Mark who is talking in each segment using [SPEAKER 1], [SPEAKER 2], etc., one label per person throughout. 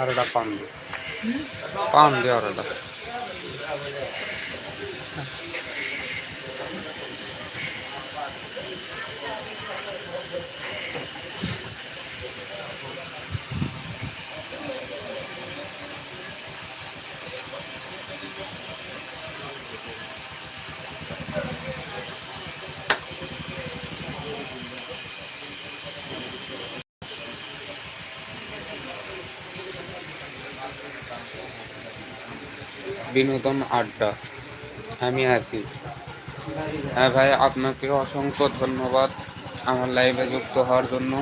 [SPEAKER 1] আরোটা পাম দি। পান দি বিনোদন আড্ডা। আমি আছি। হ্যাঁ ভাই, আপনাকে অসংখ্য ধন্যবাদ আমার লাইভে যুক্ত হওয়ার জন্য।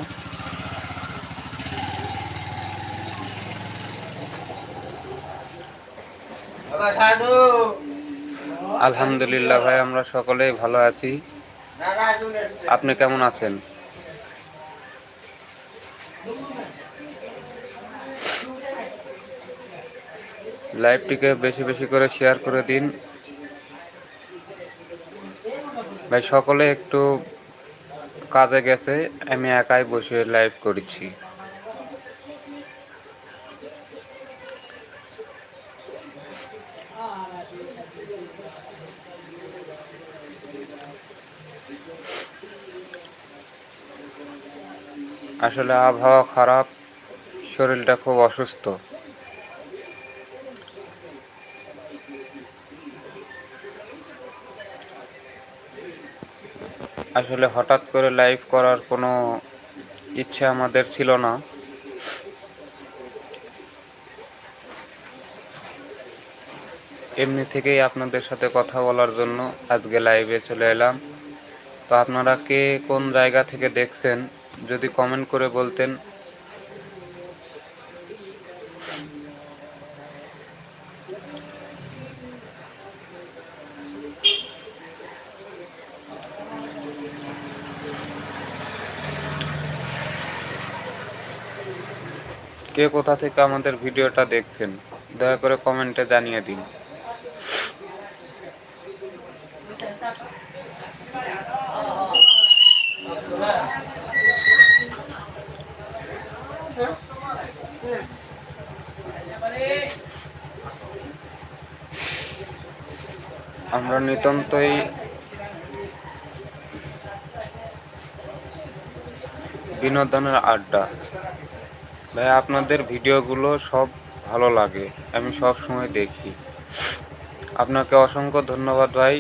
[SPEAKER 1] আলহামদুলিল্লাহ ভাই, আমরা সকলেই ভালো আছি। আপনি কেমন আছেন? লাইভটিকে বেশি বেশি করে শেয়ার করে দিন। ভাই, সকলে একটু কাজে গেছে, আমি একাই বসে লাইভ করছি। আসলে আবহাওয়া খারাপ, শরীরটা খুব অসুস্থ। আসলে হঠাৎ করে লাইভ করার কোনো ইচ্ছে আমাদের ছিল না। এমনি থেকেই আপনাদের সাথে কথা বলার জন্য আজকে লাইভে চলে এলাম। তো আপনারা কে কোন জায়গা থেকে দেখছেন, যদি কমেন্ট করে বলতেন কে কোথা থেকে আমাদের ভিডিওটা দেখছেন, দয়া করে কমেন্টে জানিয়ে দিন। আমরা নিতান্তই বিনোদনের আড্ডা। ভাই, আপনাদের ভিডিওগুলো সব ভালো লাগে, আমি সব সময় দেখি। আপনাকে অসংখ্য ধন্যবাদ ভাই।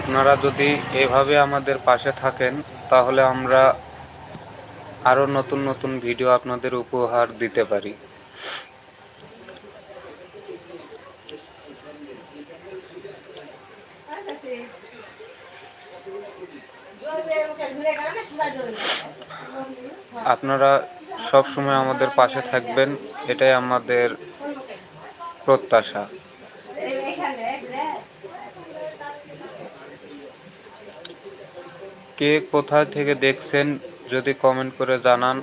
[SPEAKER 1] আপনারা যদি এভাবে আমাদের পাশে থাকেন, তাহলে আমরা আরও নতুন নতুন ভিডিও আপনাদের উপহার দিতে পারি। আপনারা সব সময় আমাদের পাশে থাকবেন, এটাই আমাদের প্রত্যাশা। কে কোথা থেকে দেখছেন, যদি কমেন্ট করে জানান।